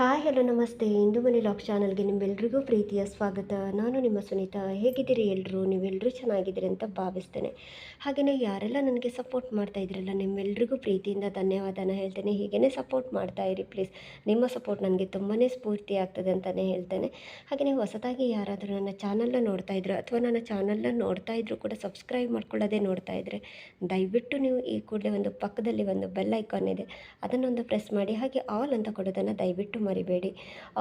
Hi, hello, ನಮಸ್ತೆ. ಇಂದು ಮನೆ lock ಚಾನಲ್ಗೆ ನಿಮ್ಮೆಲ್ರಿಗೂ ಪ್ರೀತಿಯ ಸ್ವಾಗತ. ನಾನು ನಿಮ್ಮ ಸುನೀತಾ. ಹೇಗಿದ್ದೀರಿ ಎಲ್ಲರೂ ನೀವೆಲ್ಲರೂ ಚೆನ್ನಾಗಿದ್ದೀರಿ ಅಂತ ಭಾವಿಸ್ತೇನೆ. ಹಾಗೆಯೇ ಯಾರೆಲ್ಲ ನನಗೆ ಸಪೋರ್ಟ್ ಮಾಡ್ತಾ ಇದ್ರಲ್ಲ ನಿಮ್ಮೆಲ್ರಿಗೂ ಪ್ರೀತಿಯಿಂದ ಧನ್ಯವಾದನ ಹೇಳ್ತೇನೆ. ಹೀಗೇ ಸಪೋರ್ಟ್ ಮಾಡ್ತಾ ಇರಿ, ಪ್ಲೀಸ್. ನಿಮ್ಮ ಸಪೋರ್ಟ್ ನನಗೆ ತುಂಬಾ ಸ್ಫೂರ್ತಿ ಆಗ್ತದೆ ಅಂತಲೇ ಹೇಳ್ತೇನೆ. ಹಾಗೆ ನೀವು ಹೊಸದಾಗಿ ಯಾರಾದರೂ ನನ್ನ ಚಾನಲ್ನ ನೋಡ್ತಾ ಇದ್ರು ಅಥವಾ ನನ್ನ ಚಾನಲ್ನ ನೋಡ್ತಾ ಇದ್ರು ಕೂಡ ಸಬ್ಸ್ಕ್ರೈಬ್ ಮಾಡ್ಕೊಳ್ಳೋದೇ ನೋಡ್ತಾ ಇದ್ದರೆ ದಯವಿಟ್ಟು ನೀವು ಈ ಕೂಡಲೇ ಒಂದು ಪಕ್ಕದಲ್ಲಿ ಒಂದು ಬೆಲ್ ಐಕಾನ್ ಇದೆ. ಅದನ್ನೊಂದು ಪ್ರೆಸ್ ಮಾಡಿ, ಹಾಗೆ ಆಲ್ ಅಂತ ಕೊಡೋದನ್ನು ದಯವಿಟ್ಟು ಮರಿಬೇಡಿ.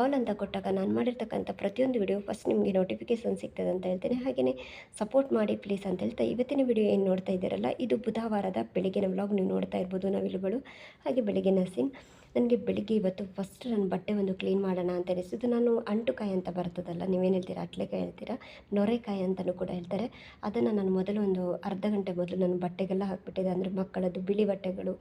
ಆಲ್ ಅಂತ ಕೊಟ್ಟಾಗ ನಾನು ಮಾಡಿರ್ತಕ್ಕಂಥ ಪ್ರತಿಯೊಂದು ವಿಡಿಯೋ ಫಸ್ಟ್ ನಿಮಗೆ ನೋಟಿಫಿಕೇಷನ್ ಸಿಗ್ತದೆ ಅಂತ ಹೇಳ್ತೇನೆ. ಹಾಗೆಯೇ ಸಪೋರ್ಟ್ ಮಾಡಿ ಪ್ಲೀಸ್ ಅಂತ ಹೇಳ್ತಾ ಇವತ್ತಿನ ವಿಡಿಯೋ ಏನು ನೋಡ್ತಾ ಇದ್ದೀರಲ್ಲ, ಇದು ಬುಧವಾರದ ಬೆಳಗಿನ ವ್ಲಾಗ್ ನೀವು ನೋಡ್ತಾ ಇರ್ಬೋದು ನವಿಲುಗಳು ಹಾಗೆ ಬೆಳಗಿನ ಸೀನ್ ನನಗೆ ಬೆಳಿಗ್ಗೆ ಇವತ್ತು ಫಸ್ಟ್ ನನ್ನ ಬಟ್ಟೆ ಒಂದು ಕ್ಲೀನ್ ಮಾಡೋಣ ಅಂತ ಅನಿಸಿದ್ದು. ನಾನು ಅಂಟುಕಾಯಿ ಅಂತ ಬರ್ತದಲ್ಲ, ನೀವೇನು ಹೇಳ್ತೀರಾ? ಅಟ್ಲೆಕಾಯಿ ಹೇಳ್ತೀರಾ? ನೊರೆಕಾಯಿ ಅಂತಲೂ ಕೂಡ ಹೇಳ್ತಾರೆ. ಅದನ್ನು ನಾನು ಮೊದಲು ಒಂದು ಅರ್ಧ ಗಂಟೆ ಮೊದಲು ನಾನು ಬಟ್ಟೆಗೆಲ್ಲ ಹಾಕಿಬಿಟ್ಟಿದೆ ಅಂದರೆ ಮಕ್ಕಳದ್ದು ಬಿಳಿ ಬಟ್ಟೆಗಳು,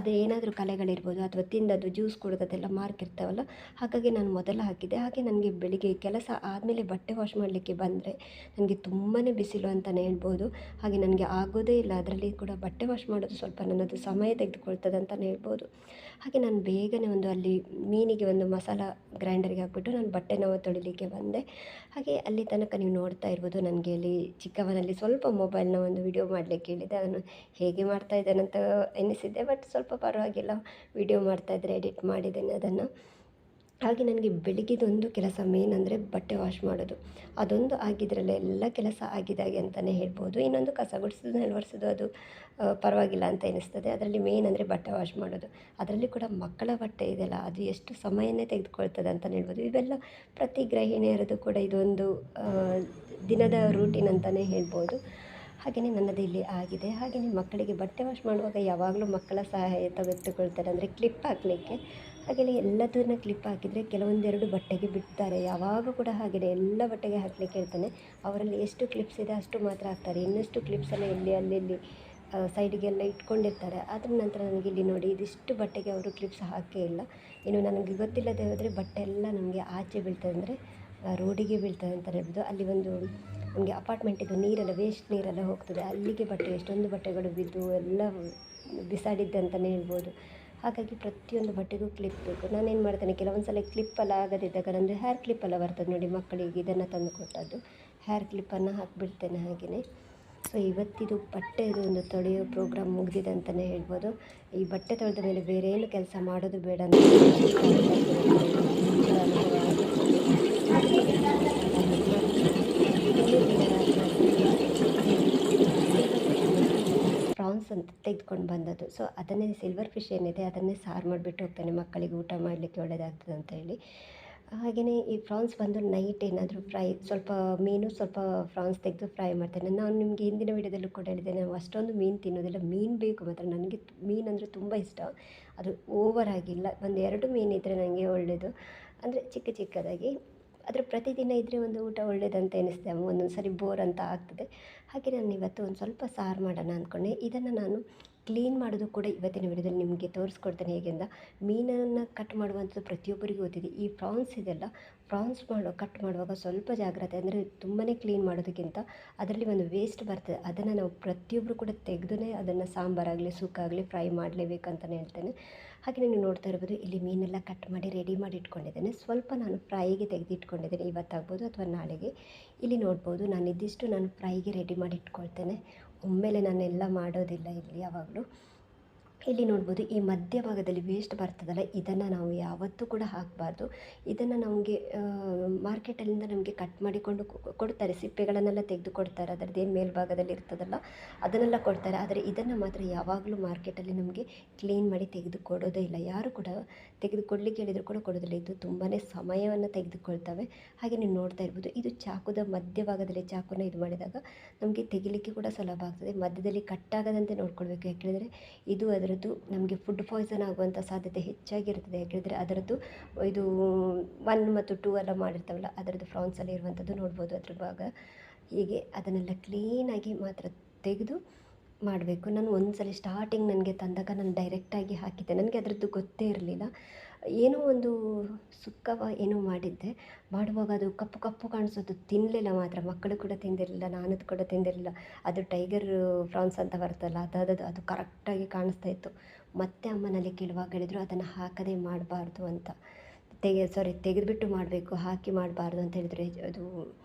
ಅದು ಏನಾದರೂ ಕಲೆಗಳಿರ್ಬೋದು ಅಥವಾ ತಿಂದದ್ದು ಜ್ಯೂಸ್ ಕುಡಿದದೆಲ್ಲ ಮಾರ್ಕ್ ಇರ್ತಾವಲ್ಲ, ಹಾಗಾಗಿ ನಾನು ಮೊದಲು ಹಾಕಿದ್ದೆ. ಹಾಗೆ ನನಗೆ ಬೆಳಿಗ್ಗೆ ಕೆಲಸ ಆದಮೇಲೆ ಬಟ್ಟೆ ವಾಶ್ ಮಾಡಲಿಕ್ಕೆ ಬಂದರೆ ನನಗೆ ತುಂಬಾ ಬಿಸಿಲು ಅಂತಲೇ ಹೇಳ್ಬೋದು. ಹಾಗೆ ನನಗೆ ಆಗೋದೇ ಇಲ್ಲ. ಅದರಲ್ಲಿ ಕೂಡ ಬಟ್ಟೆ ವಾಶ್ ಮಾಡೋದು ಸ್ವಲ್ಪ ನನ್ನದು ಸಮಯ ತೆಗೆದುಕೊಳ್ತದೆ ಅಂತಲೇ ಹೇಳ್ಬೋದು. ಹಾಗೆ ನಾನು ಬೇಗನೆ ಒಂದು ಅಲ್ಲಿ ಮೀನಿಗೆ ಒಂದು ಮಸಾಲ ಗ್ರೈಂಡರ್ಗೆ ಹಾಕ್ಬಿಟ್ಟು ನಾನು ಬಟ್ಟೆನ ತೊಳಿಲಿಕ್ಕೆ ಬಂದೆ. ಹಾಗೆ ಅಲ್ಲಿ ತನಕ ನೀವು ನೋಡ್ತಾ ಇರ್ಬೋದು ನನಗೆ ಅಲ್ಲಿ ಚಿಕ್ಕವನಲ್ಲಿ ಸ್ವಲ್ಪ ಮೊಬೈಲ್ನ ಒಂದು ವಿಡಿಯೋ ಮಾಡಲಿಕ್ಕೆ ಹೇಳಿದೆ. ಅದನ್ನು ಹೇಗೆ ಮಾಡ್ತಾ ಅಂತ ಎನಿಸಿದ್ದೆ. ಬಟ್ ಸ್ವಲ್ಪ ಪರವಾಗಿಲ್ಲ, ವಿಡಿಯೋ ಮಾಡ್ತಾಯಿದ್ರೆ ಎಡಿಟ್ ಮಾಡಿದ್ದೇನೆ ಅದನ್ನು. ಹಾಗೆ ನನಗೆ ಬೆಳಗ್ಗೆದೊಂದು ಕೆಲಸ ಮೇನ್ ಅಂದರೆ ಬಟ್ಟೆ ವಾಶ್ ಮಾಡೋದು. ಅದೊಂದು ಆಗಿದ್ರಲ್ಲೇ ಎಲ್ಲ ಕೆಲಸ ಆಗಿದಾಗೆ ಅಂತಲೇ ಹೇಳ್ಬೋದು. ಇನ್ನೊಂದು ಕಸ ಗುಡಿಸೋದು ನೆಲವರ್ಸೋದು ಅದು ಪರವಾಗಿಲ್ಲ ಅಂತ ಎನಿಸ್ತದೆ. ಅದರಲ್ಲಿ ಮೇನ್ ಅಂದರೆ ಬಟ್ಟೆ ವಾಶ್ ಮಾಡೋದು. ಅದರಲ್ಲಿ ಕೂಡ ಮಕ್ಕಳ ಬಟ್ಟೆ ಇದೆಯಲ್ಲ, ಅದು ಎಷ್ಟು ಸಮಯನೇ ತೆಗೆದುಕೊಳ್ತದೆ ಅಂತಲೇ ಹೇಳ್ಬೋದು. ಇವೆಲ್ಲ ಪ್ರತಿ ಗೃಹಿಣಿಯರದು ಕೂಡ ಇದೊಂದು ದಿನದ ರೂಟೀನ್ ಅಂತಲೇ ಹೇಳ್ಬೋದು. ಹಾಗೆಯೇ ನನ್ನದು ಇಲ್ಲಿ ಆಗಿದೆ. ಹಾಗೆಯೇ ಮಕ್ಕಳಿಗೆ ಬಟ್ಟೆ ವಾಶ್ ಮಾಡುವಾಗ ಯಾವಾಗಲೂ ಮಕ್ಕಳ ಸಹಾಯ ತೆಗೆದುಕೊಳ್ತಾರೆ ಅಂದರೆ ಕ್ಲಿಪ್ ಹಾಕಲಿಕ್ಕೆ. ಹಾಗೆಯೇ ಎಲ್ಲದನ್ನ ಕ್ಲಿಪ್ ಹಾಕಿದರೆ ಕೆಲವೊಂದೆರಡು ಬಟ್ಟೆಗೆ ಬಿಡ್ತಾರೆ. ಯಾವಾಗ ಕೂಡ ಹಾಗೆಯೇ ಎಲ್ಲ ಬಟ್ಟೆಗೆ ಹಾಕಲಿಕ್ಕೆ ಹೇಳ್ತಾನೆ. ಅವರಲ್ಲಿ ಎಷ್ಟು ಕ್ಲಿಪ್ಸ್ ಇದೆ ಅಷ್ಟು ಮಾತ್ರ ಹಾಕ್ತಾರೆ. ಇನ್ನಷ್ಟು ಕ್ಲಿಪ್ಸನ್ನು ಇಲ್ಲಿ ಅಲ್ಲಿ ಸೈಡಿಗೆಲ್ಲ ಇಟ್ಕೊಂಡಿರ್ತಾರೆ. ಅದ್ರ ನಂತರ ನನಗೆ ಇಲ್ಲಿ ನೋಡಿ, ಇದಿಷ್ಟು ಬಟ್ಟೆಗೆ ಅವರು ಕ್ಲಿಪ್ಸ್ ಹಾಕೇ ಇಲ್ಲ. ಇನ್ನು ನನಗೆ ಗೊತ್ತಿಲ್ಲದೆ ಹೋದರೆ ಬಟ್ಟೆ ಎಲ್ಲ ನಮಗೆ ಆಚೆ ಬೀಳ್ತದೆ ಅಂದರೆ ರೋಡಿಗೆ ಬೀಳ್ತದೆ ಅಂತ ಹೇಳ್ಬೋದು. ಅಲ್ಲಿ ಒಂದು, ನಮಗೆ ಅಪಾರ್ಟ್ಮೆಂಟಿದ್ದು ನೀರೆಲ್ಲ ವೇಸ್ಟ್ ನೀರೆಲ್ಲ ಹೋಗ್ತದೆ. ಅಲ್ಲಿಗೆ ಬಟ್ಟೆ, ಎಷ್ಟೊಂದು ಬಟ್ಟೆಗಳು ಬಿದ್ದು ಎಲ್ಲ ಬಿಸಾಡಿದ್ದೆ ಅಂತಲೇ ಹೇಳ್ಬೋದು. ಹಾಗಾಗಿ ಪ್ರತಿಯೊಂದು ಬಟ್ಟೆಗೂ ಕ್ಲಿಪ್ ಬೇಕು. ನಾನೇನು ಮಾಡ್ತೇನೆ ಕೆಲವೊಂದು ಸಲ ಕ್ಲಿಪ್ಪೆಲ್ಲ ಆಗದಿದ್ದಾಗ ನನ್ನದು ಹೇರ್ ಕ್ಲಿಪ್ಪೆಲ್ಲ ಬರ್ತದೆ ನೋಡಿ ಮಕ್ಕಳಿಗೆ, ಇದನ್ನು ತಂದು ಕೊಟ್ಟದ್ದು. ಹೇರ್ ಕ್ಲಿಪ್ಪನ್ನು ಹಾಕಿಬಿಡ್ತೇನೆ ಹಾಗೆಯೇ ಸೊ ಇವತ್ತಿದು ಬಟ್ಟೆದು ಒಂದು ತೊಳೆಯೋ ಪ್ರೋಗ್ರಾಮ್ ಮುಗಿದಿದೆ ಅಂತಲೇ ಹೇಳ್ಬೋದು. ಈ ಬಟ್ಟೆ ತೊಳೆದ ಮೇಲೆ ಬೇರೆ ಏನು ಕೆಲಸ ಮಾಡೋದು ಬೇಡ ಅಂತ. ಅಂತ ತೆಗೆದುಕೊಂಡು ಬಂದದ್ದು. ಸೊ ಅದನ್ನೇ ಸಿಲ್ವರ್ ಫಿಶ್ ಏನಿದೆ, ಅದನ್ನೇ ಸಾರು ಮಾಡಿಬಿಟ್ಟು ಹೋಗ್ತಾನೆ ಮಕ್ಕಳಿಗೆ ಊಟ ಮಾಡಲಿಕ್ಕೆ ಒಳ್ಳೆಯದಾಗ್ತದೆ ಅಂತ ಹೇಳಿ. ಹಾಗೆಯೇ ಈ ಫ್ರಾನ್ಸ್ ಬಂದು ನೈಟ್ ಏನಾದರೂ ಫ್ರೈ ಸ್ವಲ್ಪ ಮೀನು, ಸ್ವಲ್ಪ ಫ್ರಾನ್ಸ್ ತೆಗೆದು ಫ್ರೈ ಮಾಡ್ತೇನೆ. ನಾನು ನಿಮಗೆ ಹಿಂದಿನ ವೀಡಿಯೋದಲ್ಲೂ ಕೂಡ ಹೇಳಿದ್ದೇನೆ, ನಾವು ಅಷ್ಟೊಂದು ಮೀನು ತಿನ್ನೋದಿಲ್ಲ. ಮೀನು ಬೇಕು ಮಾತ್ರ. ನನಗೆ ಮೀನು ಅಂದರೆ ತುಂಬ ಇಷ್ಟ. ಅದು ಓವರ್ ಆಗಿಲ್ಲ. ಒಂದು ಎರಡು ಮೀನಿದ್ದರೆ ನನಗೆ ಒಳ್ಳೆಯದು ಅಂದರೆ ಚಿಕ್ಕ ಚಿಕ್ಕದಾಗಿ. ಆದರೆ ಪ್ರತಿದಿನ ಇದ್ದರೆ ಒಂದು ಊಟ ಒಳ್ಳೆಯದಂತ ಎನಿಸ್ತದೆ ಒಂದೊಂದು ಸರಿ ಬೋರ್ ಅಂತ ಆಗ್ತದೆ. ಹಾಗೆ ನಾನು ಇವತ್ತು ಒಂದು ಸ್ವಲ್ಪ ಸಾರು ಮಾಡೋಣ ಅಂದ್ಕೊಂಡೆ ಇದನ್ನು ನಾನು ಕ್ಲೀನ್ ಮಾಡೋದು ಕೂಡ ಇವತ್ತಿನ ವಿಡಿಯೋದಲ್ಲಿ ನಿಮಗೆ ತೋರಿಸ್ಕೊಡ್ತೇನೆ ಹೇಗೆಂದ ಮೀನನ್ನು ಕಟ್ ಮಾಡುವಂಥದ್ದು ಪ್ರತಿಯೊಬ್ಬರಿಗೂ ಗೊತ್ತಿದೆ. ಈ ಪ್ರಾನ್ಸ್ ಇದೆಲ್ಲ ಪ್ರಾನ್ಸ್ ಮಾಡೋ ಕಟ್ ಮಾಡುವಾಗ ಸ್ವಲ್ಪ ಜಾಗ್ರತೆ ಅಂದರೆ ತುಂಬಾ ಕ್ಲೀನ್ ಮಾಡೋದಕ್ಕಿಂತ ಅದರಲ್ಲಿ ಒಂದು ವೇಸ್ಟ್ ಬರ್ತದೆ. ಅದನ್ನು ನಾವು ಪ್ರತಿಯೊಬ್ಬರು ಕೂಡ ತೆಗೆದೇ ಅದನ್ನು ಸಾಂಬಾರಾಗಲಿ ಸುಕ್ಕಾಗಲಿ ಫ್ರೈ ಮಾಡಲೇಬೇಕಂತಲೇ ಹೇಳ್ತೇನೆ. ಹಾಗೆ ನೀವು ನೋಡ್ತಾ ಇರ್ಬೋದು, ಇಲ್ಲಿ ಮೀನೆಲ್ಲ ಕಟ್ ಮಾಡಿ ರೆಡಿ ಮಾಡಿ ಇಟ್ಕೊಂಡಿದ್ದೇನೆ. ಸ್ವಲ್ಪ ನಾನು ಫ್ರೈಗೆ ತೆಗೆದಿಟ್ಕೊಂಡಿದ್ದೇನೆ, ಇವತ್ತಾಗ್ಬೋದು ಅಥವಾ ನಾಳೆಗೆ. ಇಲ್ಲಿ ನೋಡ್ಬೋದು ನಾನು ಇದಿಷ್ಟು ನಾನು ಫ್ರೈಗೆ ರೆಡಿ ಮಾಡಿ ಇಟ್ಕೊಳ್ತೇನೆ. ಒಮ್ಮೆಲೆ ನಾನೆಲ್ಲ ಮಾಡೋದಿಲ್ಲ ಇಲ್ಲಿ ಯಾವಾಗಲೂ. ಇಲ್ಲಿ ನೋಡ್ಬೋದು ಈ ಮಧ್ಯಭಾಗದಲ್ಲಿ ವೇಸ್ಟ್ ಬರ್ತದಲ್ಲ, ಇದನ್ನು ನಾವು ಯಾವತ್ತೂ ಕೂಡ ಹಾಕಬಾರ್ದು. ಇದನ್ನು ನಮಗೆ ಮಾರ್ಕೆಟಲ್ಲಿಂದ ನಮಗೆ ಕಟ್ ಮಾಡಿಕೊಂಡು ಕೊಡ್ತಾರೆ. ಸಿಪ್ಪೆಗಳನ್ನೆಲ್ಲ ತೆಗೆದು ಕೊಡ್ತಾರೆ ಅದರದ್ದು ಏನು ಮೇಲ್ಭಾಗದಲ್ಲಿ ಇರ್ತದಲ್ಲ, ಅದನ್ನೆಲ್ಲ ಕೊಡ್ತಾರೆ. ಆದರೆ ಇದನ್ನು ಮಾತ್ರ ಯಾವಾಗಲೂ ಮಾರ್ಕೆಟಲ್ಲಿ ನಮಗೆ ಕ್ಲೀನ್ ಮಾಡಿ ತೆಗೆದು ಕೊಡೋದೇ ಇಲ್ಲ. ಯಾರು ಕೂಡ ತೆಗೆದು ಕೊಡಲಿಕ್ಕೆ ಹೇಳಿದರೂ ಕೂಡ ಕೊಡೋದಿಲ್ಲ. ಇದು ತುಂಬಾ ಸಮಯವನ್ನು ತೆಗೆದುಕೊಳ್ತವೆ. ಹಾಗೆ ನೀವು ನೋಡ್ತಾ ಇರ್ಬೋದು, ಇದು ಚಾಕುದ ಮಧ್ಯಭಾಗದಲ್ಲಿ, ಚಾಕುನ ಇದು ಮಾಡಿದಾಗ ನಮಗೆ ತೆಗಿಲಿಕ್ಕೆ ಕೂಡ ಸುಲಭ ಆಗ್ತದೆ. ಮಧ್ಯದಲ್ಲಿ ಕಟ್ಟಾಗದಂತೆ ನೋಡ್ಕೊಳ್ಬೇಕು. ಯಾಕೆಂದರೆ ಇದು ಅದರದ್ದು ನಮಗೆ ಫುಡ್ ಪಾಯ್ಸನ್ ಆಗುವಂಥ ಸಾಧ್ಯತೆ ಹೆಚ್ಚಾಗಿರ್ತದೆ. ಯಾಕೆಂದರೆ ಅದರದ್ದು ಇದು ಒನ್ ಮತ್ತು ಟೂ ಎಲ್ಲ ಮಾಡಿರ್ತಾವಲ್ಲ, ಅದರದ್ದು ಫ್ರಾನ್ಸಲ್ಲಿ ಇರುವಂಥದ್ದು ನೋಡ್ಬೋದು ಅದ್ರ ಭಾಗ. ಹೀಗೆ ಅದನ್ನೆಲ್ಲ ಕ್ಲೀನಾಗಿ ಮಾತ್ರ ತೆಗೆದು ಮಾಡಬೇಕು. ನಾನು ಒಂದು ಸಲ ಸ್ಟಾರ್ಟಿಂಗ್ ನನಗೆ ತಂದಾಗ ನಾನು ಡೈರೆಕ್ಟಾಗಿ ಹಾಕಿದ್ದೆ. ನನಗೆ ಅದರದ್ದು ಗೊತ್ತೇ ಇರಲಿಲ್ಲ. ಏನೋ ಒಂದು ಸುಕ್ಕವ ಏನೋ ಮಾಡಿದ್ದೆ. ಮಾಡುವಾಗ ಅದು ಕಪ್ಪು ಕಪ್ಪು ಕಾಣಿಸೋದು. ತಿನ್ನಲಿಲ್ಲ ಮಾತ್ರ. ಮಕ್ಕಳು ಕೂಡ ತಿಂದಿರಲಿಲ್ಲ ನಾನು ಕೂಡ ತಿಂದಿರಲಿಲ್ಲ. ಅದು ಟೈಗರ್ ಫ್ರಾನ್ಸ್ ಅಂತ ಬರ್ತಲ್ಲ ಅದು ಅದು ಕರೆಕ್ಟಾಗಿ ಕಾಣಿಸ್ತಾ ಇತ್ತು. ಮತ್ತೆ ಅಮ್ಮನಲ್ಲಿ ಕೇಳುವಾಗ ಹೇಳಿದ್ರು, ಅದನ್ನು ಹಾಕದೇ ಮಾಡಬಾರ್ದು ಅಂತ. ತೆಗೆ ಸಾರಿ ತೆಗೆದುಬಿಟ್ಟು ಮಾಡಬೇಕು, ಹಾಕಿ ಮಾಡಬಾರ್ದು ಅಂತ ಹೇಳಿದರೆ. ಅದು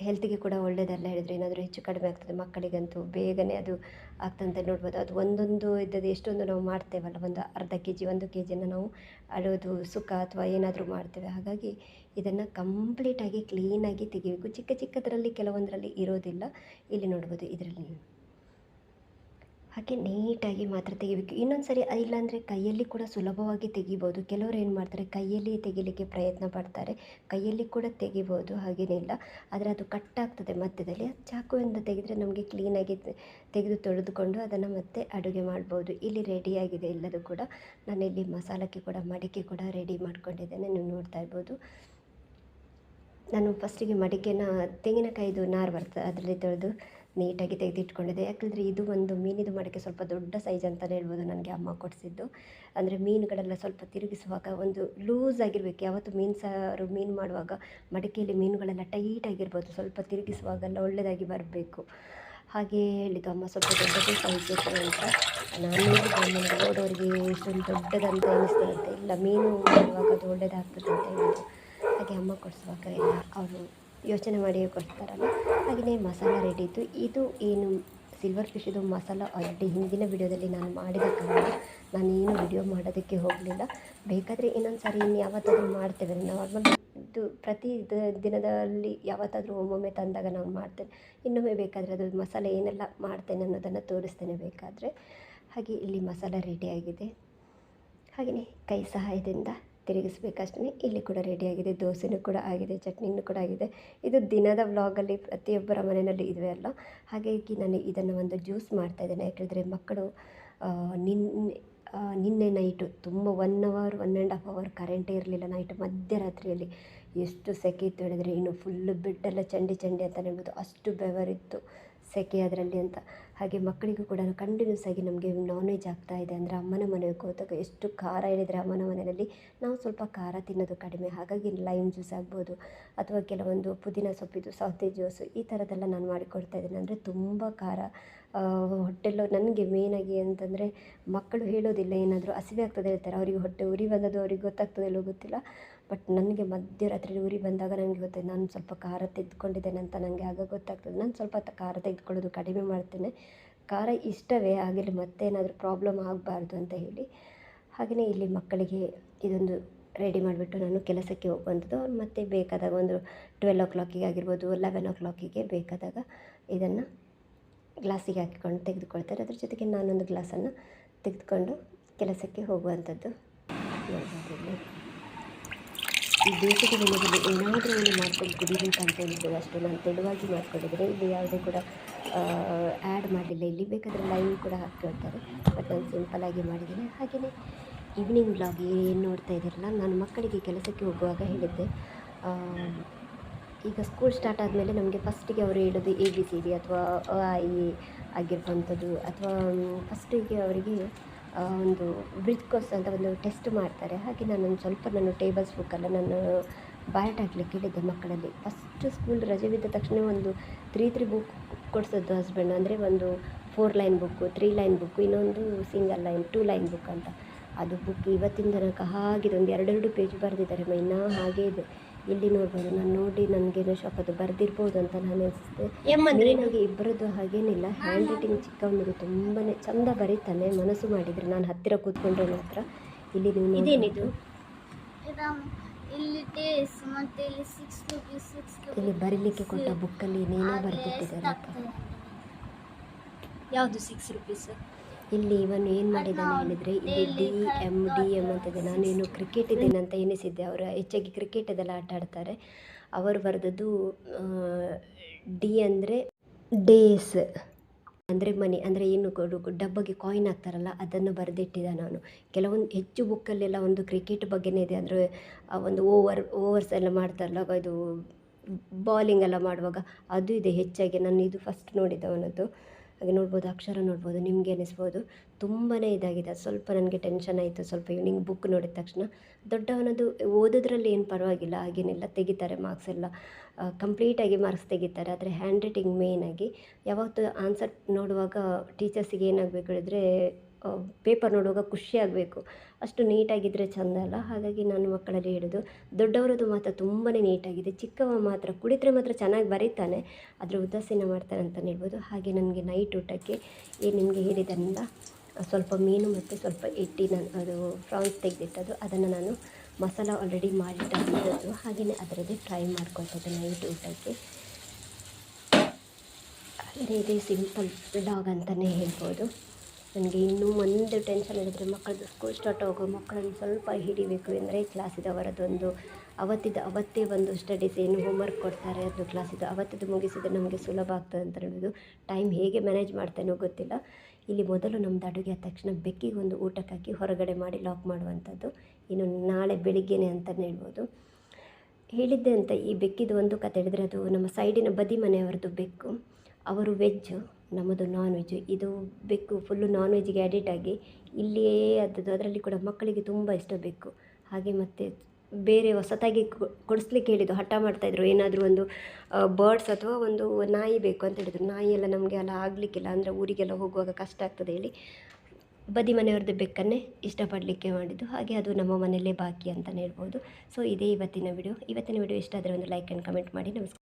ಹೆಲ್ತಿಗೆ ಕೂಡ ಒಳ್ಳೆಯದಲ್ಲ ಹೇಳಿದರೆ ಏನಾದರೂ ಹೆಚ್ಚು ಕಡಿಮೆ ಆಗ್ತದೆ ಮಕ್ಕಳಿಗಂತೂ. ಬೇಗನೆ ಅದು ಆಗ್ತಂತ ನೋಡ್ಬೋದು. ಅದು ಒಂದೊಂದು ಇದ್ದದ್ದು ಎಷ್ಟೊಂದು ನಾವು ಮಾಡ್ತೇವಲ್ಲ, ಒಂದು ಅರ್ಧ ಕೆ ಜಿ ಒಂದು ಕೆ ಜಿಯನ್ನು ನಾವು ಅಳೋದು ಸುಕ್ಕ ಅಥವಾ ಏನಾದರೂ ಮಾಡ್ತೇವೆ. ಹಾಗಾಗಿ ಇದನ್ನು ಕಂಪ್ಲೀಟಾಗಿ ಕ್ಲೀನಾಗಿ ತೆಗಿಬೇಕು. ಚಿಕ್ಕ ಚಿಕ್ಕದರಲ್ಲಿ ಕೆಲವೊಂದರಲ್ಲಿ ಇರೋದಿಲ್ಲ. ಇಲ್ಲಿ ನೋಡ್ಬೋದು ಇದರಲ್ಲಿ. ಹಾಗೆ ನೀಟಾಗಿ ಮಾತ್ರ ತೆಗಿಬೇಕು. ಇನ್ನೊಂದು ಸರಿ ಇಲ್ಲಾಂದರೆ ಕೈಯಲ್ಲಿ ಕೂಡ ಸುಲಭವಾಗಿ ತೆಗಿಬೋದು. ಕೆಲವರು ಏನು ಮಾಡ್ತಾರೆ, ಕೈಯಲ್ಲಿ ತೆಗಿಲಿಕ್ಕೆ ಪ್ರಯತ್ನ ಪಡ್ತಾರೆ. ಕೈಯಲ್ಲಿ ಕೂಡ ತೆಗಿಬೋದು ಹಾಗೇನಿಲ್ಲ ಆದರೆ ಅದು ಕಟ್ ಆಗ್ತದೆ ಮಧ್ಯದಲ್ಲಿ. ಚಾಕುವಿಂದ ತೆಗೆದರೆ ನಮಗೆ ಕ್ಲೀನಾಗಿ ತೆಗೆದು ತೊಳೆದುಕೊಂಡು ಅದನ್ನು ಮತ್ತೆ ಅಡುಗೆ ಮಾಡ್ಬೋದು. ಇಲ್ಲಿ ರೆಡಿಯಾಗಿದೆ ಎಲ್ಲದೂ ಕೂಡ. ನಾನಿಲ್ಲಿ ಮಸಾಲಕ್ಕೆ ಕೂಡ, ಮಡಿಕೆ ಕೂಡ ರೆಡಿ ಮಾಡ್ಕೊಂಡಿದ್ದೇನೆ. ನೀವು ನೋಡ್ತಾ ಇರ್ಬೋದು. ನಾನು ಫಸ್ಟಿಗೆ ಮಡಿಕೆನ, ತೆಂಗಿನಕಾಯಿದು ನಾರು ಬರ್ತದೆ, ಅದರಲ್ಲಿ ತೊಳೆದು ನೀಟಾಗಿ ತೆಗೆದಿಟ್ಕೊಂಡಿದ್ದೆ ಯಾಕಂದರೆ ಇದು ಒಂದು ಮೀನಿದು ಮಡಿಕೆ ಸ್ವಲ್ಪ ದೊಡ್ಡ ಸೈಜ್ ಅಂತಲೇ ಹೇಳ್ಬೋದು ನನಗೆ ಅಮ್ಮ ಕೊಡಿಸಿದ್ದು. ಅಂದರೆ ಮೀನುಗಳೆಲ್ಲ ಸ್ವಲ್ಪ ತಿರುಗಿಸುವಾಗ ಒಂದು ಲೂಸ್ ಆಗಿರಬೇಕು. ಯಾವತ್ತು ಮೀನು ಸಾರು ಮೀನು ಮಾಡುವಾಗ ಮಡಿಕೆಯಲ್ಲಿ ಮೀನುಗಳೆಲ್ಲ ಟೈಟ್ ಆಗಿರ್ಬೋದು. ಸ್ವಲ್ಪ ತಿರುಗಿಸುವಾಗೆಲ್ಲ ಒಳ್ಳೆಯದಾಗಿ ಬರಬೇಕು. ಹಾಗೆ ಹೇಳಿದ್ದು ಅಮ್ಮ, ಸ್ವಲ್ಪ ದೊಡ್ಡದೇ ಸೈಜ್ ಅಂತ. ನಾನು ನೋಡೋರಿಗೆ ಇಷ್ಟೊಂದು ದೊಡ್ಡದಂತ ಎನಿಸ್ತದಂತೆ ಇಲ್ಲ, ಮೀನು ಮಾಡುವಾಗ ಅದು ಒಳ್ಳೆಯದಾಗ್ತದೆ ಅಂತ ಹೇಳಿದ್ರು ಹಾಗೆ ಅಮ್ಮ ಕೊಡಿಸುವಾಗ ಎಲ್ಲ ಅವರು ಯೋಚನೆ ಮಾಡಿಯೇ ಕೊಡ್ತಾರಲ್ಲ ಹಾಗೆಯೇ ಮಸಾಲ ರೆಡಿ ಇತ್ತು. ಇದು ಏನು ಸಿಲ್ವರ್ ಫಿಶ್ದು ಮಸಾಲ ಆಲ್ರೆಡಿ ಹಿಂದಿನ ವಿಡಿಯೋದಲ್ಲಿ ನಾನು ಮಾಡಿದ ಕಾರಣ ನಾನು ಏನು ವಿಡಿಯೋ ಮಾಡೋದಕ್ಕೆ ಹೋಗಲಿಲ್ಲ. ಬೇಕಾದರೆ ಇನ್ನೊಂದು ಸಾರಿ ಇನ್ನು ಯಾವತ್ತಾದರೂ ಮಾಡ್ತೇವೆ. ನಾರ್ಮಲ್ ಇದು ಪ್ರತಿ ದಿನದಲ್ಲಿ ಯಾವತ್ತಾದರೂ ಒಮ್ಮೊಮ್ಮೆ ತಂದಾಗ ನಾನು ಮಾಡ್ತೇನೆ ಇನ್ನೊಮ್ಮೆ ಬೇಕಾದರೆ ಅದು ಮಸಾಲೆ ಏನೆಲ್ಲ ಮಾಡ್ತೇನೆ ಅನ್ನೋದನ್ನು ತೋರಿಸ್ತೇನೆ ಬೇಕಾದರೆ. ಹಾಗೆ ಇಲ್ಲಿ ಮಸಾಲ ರೆಡಿಯಾಗಿದೆ ಹಾಗೆಯೇ ಕೈ ಸಹಾಯದಿಂದ ತಿರುಗಿಸ್ಬೇಕಷ್ಟೇ. ಇಲ್ಲಿ ಕೂಡ ರೆಡಿಯಾಗಿದೆ ದೋಸೆನೂ ಕೂಡ ಆಗಿದೆ. ಚಟ್ನಿನೂ ಕೂಡ ಆಗಿದೆ. ಇದು ದಿನದ ವ್ಲಾಗಲ್ಲಿ ಪ್ರತಿಯೊಬ್ಬರ ಮನೆಯಲ್ಲಿ ಇವೆ ಅಲ್ಲ. ಹಾಗಾಗಿ ನಾನು ಇದನ್ನು ಒಂದು ಜ್ಯೂಸ್ ಮಾಡ್ತಾಯಿದ್ದೇನೆ ಯಾಕೆಂದರೆ ಮಕ್ಕಳು ನಿನ್ನೆ ನಿನ್ನೆ ನೈಟು ತುಂಬ one hour one and half hour ಕರೆಂಟೇ ಇರಲಿಲ್ಲ ನೈಟ್ ಮಧ್ಯರಾತ್ರಿಯಲ್ಲಿ. ಎಷ್ಟು ಸೆಕೆ ಇತ್ತು ಹೇಳಿದರೆ ಇನ್ನು ಫುಲ್ಲು ಬೆಡ್ಡೆಲ್ಲ ಚಂಡಿ ಚಂಡಿ ಅಂತ ಹೇಳ್ಬೋದು. ಅಷ್ಟು ಬೆವರಿತ್ತು ಸೆಕೆ ಅದರಲ್ಲಿ ಅಂತ. ಹಾಗೆ ಮಕ್ಕಳಿಗೂ ಕೂಡ ಕಂಟಿನ್ಯೂಸ್ ಆಗಿ ನಮಗೆ ನಾನ್ ವೆಜ್ ಆಗ್ತಾ ಇದೆ ಅಂದರೆ ಅಮ್ಮನ ಮನೆಗೆ ಹೋದಾಗ ಎಷ್ಟು ಖಾರ ಹೇಳಿದರೆ ಅಮ್ಮನ ಮನೆಯಲ್ಲಿ ನಾವು ಸ್ವಲ್ಪ ಖಾರ ತಿನ್ನೋದು ಕಡಿಮೆ. ಹಾಗಾಗಿ ಲೈಮ್ ಜ್ಯೂಸ್ ಆಗ್ಬೋದು ಅಥವಾ ಕೆಲವೊಂದು ಪುದೀನ ಸೊಪ್ಪಿದು ಸೌತೆ ಜ್ಯೂಸು ಈ ಥರದ್ದೆಲ್ಲ ನಾನು ಮಾಡಿಕೊಡ್ತಾ ಇದ್ದೇನೆ. ಅಂದರೆ ತುಂಬ ಖಾರ ಹೊಟ್ಟೆಲ್ಲೋ ನನಗೆ ಮೇಯ್ನಾಗಿ ಅಂತಂದರೆ ಮಕ್ಕಳು ಹೇಳೋದಿಲ್ಲ ಏನಾದರೂ ಹಸಿವೆ ಆಗ್ತದೆ ಹೇಳ್ತಾರೆ. ಅವರಿಗೆ ಹೊಟ್ಟೆ ಉರಿ ಬಂದದ್ದು ಅವ್ರಿಗೆ ಗೊತ್ತಾಗ್ತದೆ ಇಲ್ಲೋ ಗೊತ್ತಿಲ್ಲ. ಬಟ್ ನನಗೆ ಮಧ್ಯರಾತ್ರಿ ಉರಿ ಬಂದಾಗ ನನಗೆ ಗೊತ್ತಾಯ್ತು, ನಾನು ಸ್ವಲ್ಪ ಖಾರ ತೆಗೆದುಕೊಂಡಿದ್ದೇನೆ ಅಂತ ನನಗೆ ಆಗ ಗೊತ್ತಾಗ್ತದೆ. ನಾನು ಸ್ವಲ್ಪ ಖಾರ ತೆಗೆದುಕೊಳ್ಳೋದು ಕಡಿಮೆ ಮಾಡ್ತೇನೆ. ಖಾರ ಇಷ್ಟವೇ ಆಗಲಿ ಮತ್ತೇನಾದರೂ ಪ್ರಾಬ್ಲಮ್ ಆಗಬಾರ್ದು ಅಂತ ಹೇಳಿ. ಹಾಗೆಯೇ ಇಲ್ಲಿ ಮಕ್ಕಳಿಗೆ ಇದೊಂದು ರೆಡಿ ಮಾಡಿಬಿಟ್ಟು ನಾನು ಕೆಲಸಕ್ಕೆ ಹೋಗುವಂಥದ್ದು ಅವ್ರು ಮತ್ತೆ ಬೇಕಾದಾಗ ಒಂದು ಟ್ವೆಲ್ ಓ ಕ್ಲಾಕಿಗೆ ಆಗಿರ್ಬೋದು ಲೆವೆನ್ ಓ ಕ್ಲಾಕಿಗೆ ಬೇಕಾದಾಗ ಇದನ್ನು ಗ್ಲಾಸಿಗೆ ಹಾಕಿಕೊಂಡು ತೆಗೆದುಕೊಳ್ತಾರೆ. ಅದ್ರ ಜೊತೆಗೆ ನಾನೊಂದು ಗ್ಲಾಸನ್ನು ತೆಗೆದುಕೊಂಡು ಕೆಲಸಕ್ಕೆ ಹೋಗುವಂಥದ್ದು ನೋಡ್ಬೋದು ಈ ಬೇಸಿಗೆ ದಿನದಲ್ಲಿ ಏನಾದರೂ ಒಂದು ಮಾಡ್ಕೊಂಡು ಅಂತ ಹೇಳಿದ್ರು ಅಷ್ಟು. ನಾನು ತೆಳುವಾಗಿ ಮಾಡ್ಕೊಂಡಿದ್ದರೆ ಇಲ್ಲಿ ಯಾವುದೇ ಕೂಡ ಆ್ಯಡ್ ಮಾಡಲಿಲ್ಲ ಇಲ್ಲಿ ಬೇಕಾದರೆ ಲೈವ್ ಕೂಡ ಹಾಕ್ಕೊಳ್ತಾರೆ ಬಟ್ ನಾನು ಸಿಂಪಲಾಗಿ ಮಾಡಿದ್ದೇನೆ. ಹಾಗೆಯೇ ಈವ್ನಿಂಗ್ ಬ್ಲಾಗ್ ಏನು ನೋಡ್ತಾ ಇದ್ದೀರಲ್ಲ, ನಾನು ಮಕ್ಕಳಿಗೆ ಕೆಲಸಕ್ಕೆ ಹೋಗುವಾಗ ಹೇಳಿದ್ದೆ. ಈಗ ಸ್ಕೂಲ್ ಸ್ಟಾರ್ಟ್ ಆದಮೇಲೆ ನಮಗೆ ಫಸ್ಟಿಗೆ ಅವರು ಹೇಳೋದು ಎ ಬಿ ಸಿ ಡಿ ಅಥವಾ ಆ ಇ ಆಗಿರುವಂಥದ್ದು ಅಥವಾ ಫಸ್ಟಿಗೆ ಅವರಿಗೆ ಒಂದು ಬ್ರಿಜ್ ಕೋರ್ಸ್ ಅಂತ ಒಂದು ಟೆಸ್ಟ್ ಮಾಡ್ತಾರೆ. ಹಾಗೆ ನಾನೊಂದು ಸ್ವಲ್ಪ ನಾನು ಟೇಬಲ್ಸ್ ಬುಕ್ಕೆಲ್ಲ ನಾನು ಬಾಯ್ಟ್ ಹಾಕ್ಲಿಕ್ಕೆ ಹೇಳಿದ್ದೆ ಮಕ್ಕಳಲ್ಲಿ. ಫಸ್ಟ್ ಸ್ಕೂಲ್ ರಜೆ ಬಿದ್ದ ತಕ್ಷಣ ಒಂದು ತ್ರೀ ತ್ರೀ ಬುಕ್ ಕೊಡಿಸೋದು ಹಸ್ಬೆಂಡ್ ಅಂದರೆ ಒಂದು four line book three line book ಇನ್ನೊಂದು single line two line book ಅಂತ. ಅದು ಬುಕ್ ಇವತ್ತಿನ ತನಕ ಹಾಗಿದೆ ಒಂದು ಎರಡೆರಡು ಪೇಜ್ ಬರೆದಿದ್ದಾರೆ. ಮೈನಾ ಹಾಗೇ ಇದೆ. ಇಲ್ಲಿ ನೋಡ್ಬೋದು ನಾನು ನೋಡಿ ನನಗೇನೋ ಶಾಪ್ ಅದು ಬರೆದಿರ್ಬೋದು ಅಂತ ನಾನು ಅನಿಸುತ್ತೆ. ನನಗೆ ಇಬ್ಬರದ್ದು ಹಾಗೇನಿಲ್ಲ ಹ್ಯಾಂಡ್ ರೈಟಿಂಗ್ ಚಿಕ್ಕವನಿಗೆ ತುಂಬಾ ಚಂದ ಬರೀತಾನೆ ಮನಸ್ಸು ಮಾಡಿದರೆ ನಾನು ಹತ್ತಿರ ಕೂತ್ಕೊಂಡ್ರೆ ಮಾತ್ರ ಇಲ್ಲಿ ನೀವು ಇದೇನಿದು? ಇಲ್ಲಿ ಇಲ್ಲಿ ಸಿಕ್ಸ್ ರುಪೀಸ್ ಸಿಕ್ಸ್ ಇಲ್ಲಿ ಬರೀಲಿಕ್ಕೆ ಕೊಟ್ಟ ಬುಕ್ಕಲ್ಲಿ ಏನೇನೋ ಬರೆದಿಟ್ಟಿದ್ದಾರೆ ಯಾವುದು ಸಿಕ್ಸ್ ರುಪೀಸ್ ಇಲ್ಲಿ ಇವನು ಏನು ಮಾಡಿದ್ದಾನೆ ಹೇಳಿದರೆ ಇಲ್ಲಿ ಡಿ ಎಂ ಡಿ ಎಂ ಅಂತಿದೆ. ನಾನೇನು ಕ್ರಿಕೆಟ್ ಇದ್ದೇನೆ ಅಂತ ಎನಿಸಿದ್ದೆ ಅವರು ಹೆಚ್ಚಾಗಿ ಕ್ರಿಕೆಟ್ ಅದೆಲ್ಲ ಆಟ ಆಡ್ತಾರೆ. ಅವರು ಬರೆದದ್ದು ಡಿ ಅಂದರೆ ಡೇಸ್ ಅಂದರೆ ಮನಿ ಅಂದರೆ ಏನು ಡಬ್ಬಗೆ ಕಾಯಿನ್ ಹಾಕ್ತಾರಲ್ಲ, ಅದನ್ನು ಬರೆದಿಟ್ಟಿದ್ದೆ ನಾನು. ಕೆಲವೊಂದು ಹೆಚ್ಚು ಬುಕ್ಕಲ್ಲೆಲ್ಲ ಒಂದು ಕ್ರಿಕೆಟ್ ಬಗ್ಗೆನೇ ಇದೆ. ಅಂದರೆ ಒಂದು ಓವರ್ ಓವರ್ಸ್ ಎಲ್ಲ ಮಾಡ್ತಾರಲ್ಲ ಇದು ಬಾಲಿಂಗ್ ಎಲ್ಲ ಮಾಡುವಾಗ, ಅದು ಇದೆ ಹೆಚ್ಚಾಗಿ. ನಾನು ಇದು ಫಸ್ಟ್ ನೋಡಿದ್ದವನದ್ದು ಹಾಗೆ ನೋಡ್ಬೋದು, ಅಕ್ಷರ ನೋಡ್ಬೋದು, ನಿಮಗೆ ಅನಿಸ್ಬೋದು ತುಂಬಾ ಇದಾಗಿದೆ. ಸ್ವಲ್ಪ ನನಗೆ ಟೆನ್ಷನ್ ಆಯಿತು, ಸ್ವಲ್ಪ ಇವ್ನಿಂಗ್ ಬುಕ್ ನೋಡಿದ ತಕ್ಷಣ. ದೊಡ್ಡವನದು ಓದೋದ್ರಲ್ಲಿ ಏನು ಪರವಾಗಿಲ್ಲ, ಹಾಗೇನಿಲ್ಲ. ತೆಗಿತಾರೆ ಮಾರ್ಕ್ಸ್ ಎಲ್ಲ. ಕಂಪ್ಲೀಟಾಗಿ ಮಾರ್ಕ್ಸ್ ತೆಗಿತಾರೆ. ಆದರೆ ಹ್ಯಾಂಡ್ ರೈಟಿಂಗ್ ಮೇಯ್ನಾಗಿ ಯಾವತ್ತು ಆನ್ಸರ್ ನೋಡುವಾಗ ಟೀಚರ್ಸಿಗೆ ಏನಾಗಬೇಕು ಹೇಳಿದರೆ ಪೇಪರ್ ನೋಡುವಾಗ ಖುಷಿ ಆಗಬೇಕು. ಅಷ್ಟು ನೀಟಾಗಿದ್ದರೆ ಚೆಂದ ಅಲ್ಲ? ಹಾಗಾಗಿ ನಾನು ಮಕ್ಕಳಲ್ಲಿ ಹಿಡಿದು ದೊಡ್ಡವರದ್ದು ಮಾತ್ರ ತುಂಬಾ ನೀಟಾಗಿದೆ. ಚಿಕ್ಕವ ಮಾತ್ರ ಕುಡಿದ್ರೆ ಮಾತ್ರ ಚೆನ್ನಾಗಿ ಬರೀತಾನೆ. ಅದರ ಉದಾಸೀನ ಮಾಡ್ತಾನೆ ಅಂತಲೇ ಹೇಳ್ಬೋದು. ಹಾಗೆ ನನಗೆ ನೈಟ್ ಊಟಕ್ಕೆ ಏನು ನಿಮಗೆ ಹೇಳಿದ್ದರಿಂದ ಸ್ವಲ್ಪ ಮೀನು ಮತ್ತು ಸ್ವಲ್ಪ ಇಟ್ಟಿನ ಅದು ಫ್ರಾನ್ಸ್ ತೆಗೆದಿಟ್ಟದು ಅದನ್ನು ನಾನು ಮಸಾಲ ಆಲ್ರೆಡಿ ಮಾಡಿಟ್ಟು ಹಾಗೆಯೇ ಅದರದ್ದೇ ಫ್ರೈ ಮಾಡ್ಕೊಳ್ತದ್ದು ನೈಟ್ ಊಟಕ್ಕೆ. ಅದೇ ಇದೇ ಸಿಂಪಲ್ ಡಾಗ್ ಅಂತಲೇ ಹೇಳ್ಬೋದು. ನನಗೆ ಇನ್ನೂ ಒಂದು ಟೆನ್ಷನ್ ಹೇಳಿದರೆ ಮಕ್ಕಳದ್ದು ಸ್ಕೂಲ್ ಸ್ಟಾರ್ಟ್ ಆಗೋ ಮಕ್ಕಳನ್ನು ಸ್ವಲ್ಪ ಹಿಡಿಬೇಕು ಅಂದರೆ ಕ್ಲಾಸಿದ್ದು ಅವರದ್ದೊಂದು ಅವತ್ತಿದ್ದು ಅವತ್ತೇ ಒಂದು ಸ್ಟಡೀಸ್ ಏನು ಹೋಮ್ವರ್ಕ್ ಕೊಡ್ತಾರೆ, ಅದು ಕ್ಲಾಸಿದ್ದು ಅವತ್ತಿದ್ದು ಮುಗಿಸಿದ್ರೆ ನಮಗೆ ಸುಲಭ ಆಗ್ತದೆ ಅಂತ ಹೇಳ್ಬೋದು ಟೈಮ್ ಹೇಗೆ ಮ್ಯಾನೇಜ್ ಮಾಡ್ತೇನೋ ಗೊತ್ತಿಲ್ಲ. ಇಲ್ಲಿ ಮೊದಲು ನಮ್ಮದು ಅಡುಗೆ ಆದ ತಕ್ಷಣ ಬೆಕ್ಕಿಗೆ ಒಂದು ಊಟಕ್ಕಾಗಿ ಹೊರಗಡೆ ಮಾಡಿ ಲಾಕ್ ಮಾಡುವಂಥದ್ದು. ಇನ್ನು ನಾಳೆ ಬೆಳಿಗ್ಗೆನೆ ಅಂತಲೇ ಹೇಳ್ಬೋದು. ಹೇಳಿದ್ದೆ ಅಂತ ಈ ಬೆಕ್ಕಿದು ಒಂದು ಕತೆ ಹೇಳಿದರೆ ಅದು ನಮ್ಮ ಸೈಡಿನ ಬದಿ ಮನೆಯವರದ್ದು ಬೆಕ್ಕು. ಅವರು ವೆಜ್ಜು ನಮ್ಮದು ನಾನ್ ವೆಜ್ ಇದು ಬೆಕ್ಕು ಫುಲ್ಲು ನಾನ್ ವೆಜ್ಗೆ ಅಡಿಟ್ ಆಗಿ ಇಲ್ಲಿಯೇ ಅದದ್ದು ಅದರಲ್ಲಿ ಕೂಡ ಮಕ್ಕಳಿಗೆ ತುಂಬ ಇಷ್ಟ ಬೆಕ್ಕು. ಹಾಗೆ ಮತ್ತು ಬೇರೆ ಹೊಸತಾಗಿ ಕೊಡಿಸ್ಲಿಕ್ಕೆ ಹೇಳಿದ್ದು, ಹಠ ಮಾಡ್ತಾಯಿದ್ರು ಏನಾದರೂ ಒಂದು ಬರ್ಡ್ಸ್ ಅಥವಾ ಒಂದು ನಾಯಿ ಬೇಕು ಅಂತ ಹೇಳಿದ್ರು. ನಾಯಿ ಎಲ್ಲ ನಮಗೆ ಎಲ್ಲ ಆಗಲಿಕ್ಕಿಲ್ಲ. ಅಂದರೆ ಊರಿಗೆಲ್ಲ ಹೋಗುವಾಗ ಕಷ್ಟ ಆಗ್ತದೆ ಹೇಳಿ. ಬದಿ ಮನೆಯವ್ರದ್ದು ಬೆಕ್ಕನ್ನೇ ಇಷ್ಟಪಡಲಿಕ್ಕೆ ಮಾಡಿದ್ದು. ಹಾಗೆ ಅದು ನಮ್ಮ ಮನೆಯಲ್ಲೇ ಬಾಕಿ ಅಂತಲೇ ಹೇಳ್ಬೋದು. ಸೊ ಇದೇ ಇವತ್ತಿನ ವಿಡಿಯೋ ಇವತ್ತಿನ ವಿಡಿಯೋ ಇಷ್ಟ ಆದರೆ ಒಂದು ಲೈಕ್ ಆ್ಯಂಡ್ ಕಮೆಂಟ್ ಮಾಡಿ. ನಮಸ್ಕಾರ.